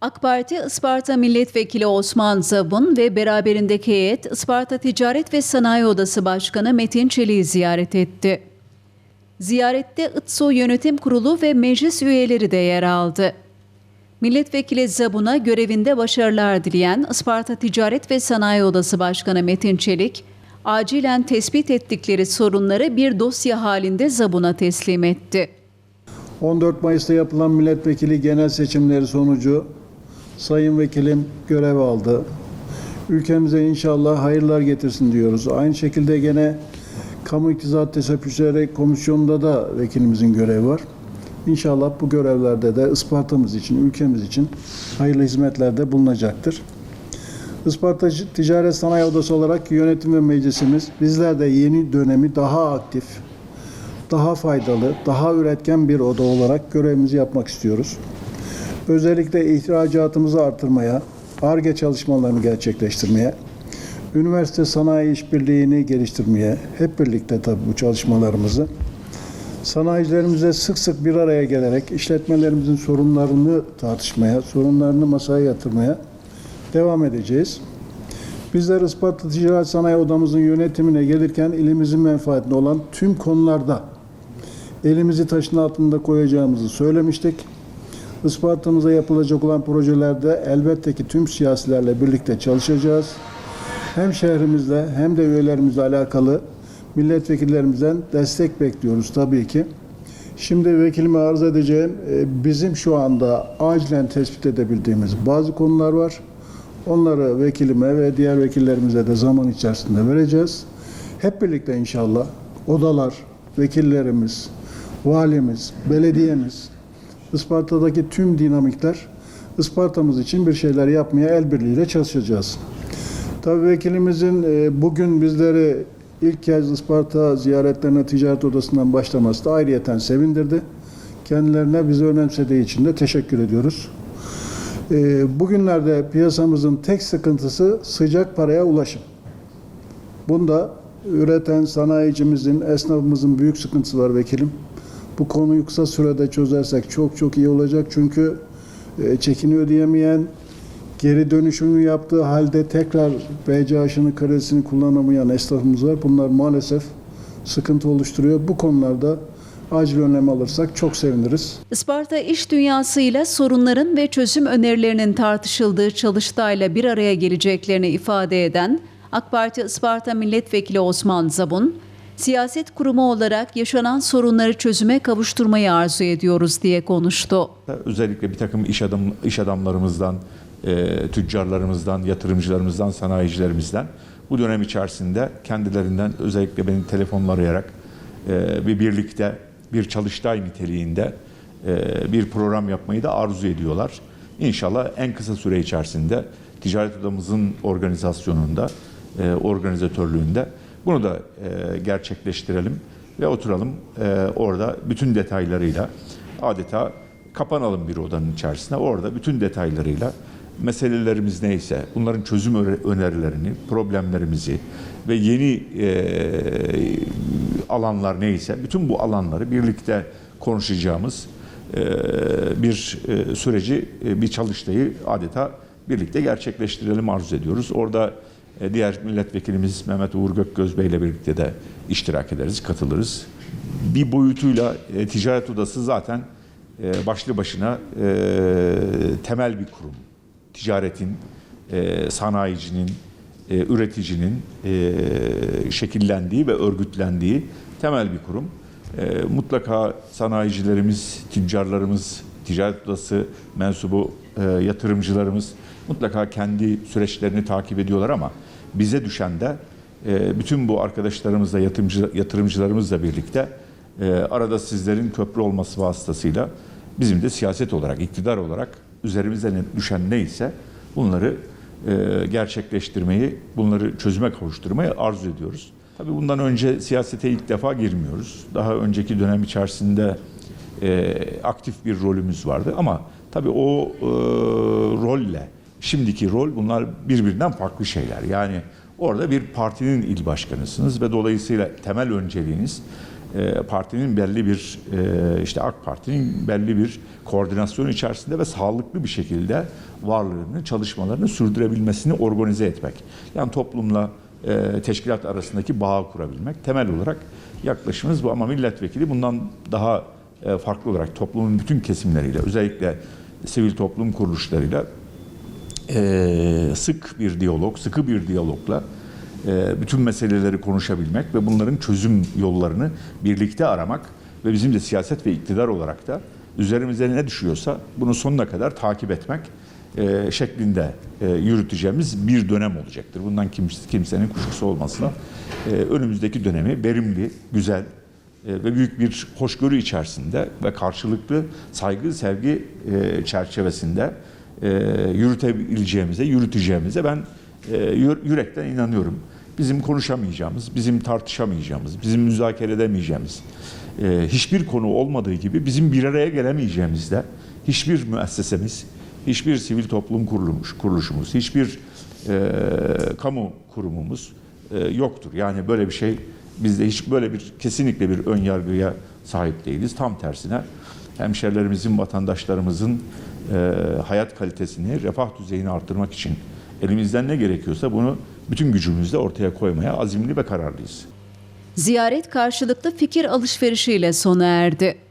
AK Parti Isparta Milletvekili Osman Zabun ve beraberindeki heyet Isparta Ticaret ve Sanayi Odası Başkanı Metin Çelik'i ziyaret etti. Ziyarette İTSO Yönetim Kurulu ve meclis üyeleri de yer aldı. Milletvekili Zabun'a görevinde başarılar dileyen Isparta Ticaret ve Sanayi Odası Başkanı Metin Çelik, acilen tespit ettikleri sorunları bir dosya halinde Zabun'a teslim etti. 14 Mayıs'ta yapılan milletvekili genel seçimleri sonucu Sayın Vekilim görev aldı. Ülkemize inşallah hayırlar getirsin diyoruz. Aynı şekilde gene Kamu İktisat Teşebbüsleri Komisyonu'nda da vekilimizin görevi var. İnşallah bu görevlerde de Isparta'mız için, ülkemiz için hayırlı hizmetlerde bulunacaktır. Isparta Ticaret Sanayi Odası olarak yönetim ve meclisimiz bizler de yeni dönemi daha aktif, daha faydalı, daha üretken bir oda olarak görevimizi yapmak istiyoruz. Özellikle ihracatımızı artırmaya, ARGE çalışmalarını gerçekleştirmeye, üniversite sanayi işbirliğini geliştirmeye, hep birlikte tabii bu çalışmalarımızı, sanayicilerimize sık sık bir araya gelerek işletmelerimizin sorunlarını tartışmaya, sorunlarını masaya yatırmaya devam edeceğiz. Bizler Isparta Ticaret Sanayi Odamızın yönetimine gelirken ilimizin menfaatine olan tüm konularda elimizi taşın altında koyacağımızı söylemiştik. Isparta'mıza yapılacak olan projelerde elbette ki tüm siyasilerle birlikte çalışacağız. Hem şehrimizle hem de üyelerimizle alakalı milletvekillerimizden destek bekliyoruz tabii ki. Şimdi vekilime arz edeceğim e, bizim şu anda acilen tespit edebildiğimiz bazı konular var. Onları vekilime ve diğer vekillerimize de zaman içerisinde vereceğiz. Hep birlikte inşallah odalar, vekillerimiz, valimiz, belediyemiz, Isparta'daki tüm dinamikler Isparta'mız için bir şeyler yapmaya el birliğiyle çalışacağız. Tabii vekilimizin e, bugün bizleri ilk kez Isparta ziyaretlerine ticaret odasından başlaması da ayrıyeten sevindirdi. Kendilerine bizi önemsediği için de teşekkür ediyoruz. E, Bugünlerde piyasamızın tek sıkıntısı sıcak paraya ulaşım. Bunda üreten sanayicimizin, esnafımızın büyük sıkıntısı var vekilim. Bu konuyu kısa sürede çözersek çok çok iyi olacak. Çünkü e, çekini ödeyemeyen, geri dönüşümü yaptığı halde tekrar BCH'ını, kredisini kullanamayan esnafımız var. Bunlar maalesef sıkıntı oluşturuyor. Bu konularda acil önlem alırsak çok seviniriz. Isparta iş dünyasıyla sorunların ve çözüm önerilerinin tartışıldığı çalıştayla bir araya geleceklerini ifade eden AK Parti Isparta Milletvekili Osman Zabun, siyaset kurumu olarak yaşanan sorunları çözüme kavuşturmayı arzu ediyoruz diye konuştu. Özellikle bir takım iş, adam, iş adamlarımızdan, e, tüccarlarımızdan, yatırımcılarımızdan, sanayicilerimizden bu dönem içerisinde kendilerinden özellikle beni telefonla arayarak e, bir birlikte bir çalıştay niteliğinde e, bir program yapmayı da arzu ediyorlar. İnşallah en kısa süre içerisinde ticaret odamızın organizasyonunda, e, organizatörlüğünde bunu da e, gerçekleştirelim ve oturalım e, orada bütün detaylarıyla adeta kapanalım bir odanın içerisine. Orada bütün detaylarıyla meselelerimiz neyse bunların çözüm önerilerini, problemlerimizi ve yeni e, alanlar neyse bütün bu alanları birlikte konuşacağımız e, bir e, süreci, e, bir çalıştayı adeta birlikte gerçekleştirelim arzu ediyoruz. Orada diğer milletvekilimiz Mehmet Uğur Gökgöz Bey ile birlikte de iştirak ederiz, katılırız. Bir boyutuyla e, ticaret odası zaten e, başlı başına e, temel bir kurum. Ticaretin, e, sanayicinin, e, üreticinin e, şekillendiği ve örgütlendiği temel bir kurum. E, mutlaka sanayicilerimiz, tüccarlarımız, ticaret odası mensubu e, yatırımcılarımız mutlaka kendi süreçlerini takip ediyorlar ama bize düşen de e, bütün bu arkadaşlarımızla, yatırımcı, yatırımcılarımızla birlikte e, arada sizlerin köprü olması vasıtasıyla bizim de siyaset olarak, iktidar olarak üzerimize düşen neyse bunları e, gerçekleştirmeyi, bunları çözüme kavuşturmayı arzu ediyoruz. Tabii bundan önce siyasete ilk defa girmiyoruz. Daha önceki dönem içerisinde e, aktif bir rolümüz vardı ama tabii o e, rolle şimdiki rol bunlar birbirinden farklı şeyler. Yani orada bir partinin il başkanısınız ve dolayısıyla temel önceliğiniz e, partinin belli bir e, işte AK Parti'nin belli bir koordinasyon içerisinde ve sağlıklı bir şekilde varlığını, çalışmalarını sürdürebilmesini organize etmek. Yani toplumla e, teşkilat arasındaki bağı kurabilmek temel olarak yaklaşımımız bu ama milletvekili bundan daha farklı olarak toplumun bütün kesimleriyle özellikle sivil toplum kuruluşlarıyla e, sık bir diyalog, sıkı bir diyalogla e, bütün meseleleri konuşabilmek ve bunların çözüm yollarını birlikte aramak ve bizim de siyaset ve iktidar olarak da üzerimize ne düşüyorsa bunu sonuna kadar takip etmek e, şeklinde e, yürüteceğimiz bir dönem olacaktır. Bundan kimse, kimsenin kuşkusu olmasın. E, önümüzdeki dönemi verimli, güzel e, ve büyük bir hoşgörü içerisinde ve karşılıklı saygı, sevgi e, çerçevesinde e, yürütebileceğimize, yürüteceğimize ben e, yür- yürekten inanıyorum. Bizim konuşamayacağımız, bizim tartışamayacağımız, bizim müzakere edemeyeceğimiz, e, hiçbir konu olmadığı gibi bizim bir araya gelemeyeceğimizde hiçbir müessesemiz, hiçbir sivil toplum kuruluş, kuruluşumuz, hiçbir e, kamu kurumumuz e, yoktur. Yani böyle bir şey bizde hiç böyle bir kesinlikle bir ön yargıya sahip değiliz. Tam tersine hemşerilerimizin, vatandaşlarımızın e, hayat kalitesini, refah düzeyini arttırmak için elimizden ne gerekiyorsa bunu bütün gücümüzle ortaya koymaya azimli ve kararlıyız. Ziyaret karşılıklı fikir alışverişiyle sona erdi.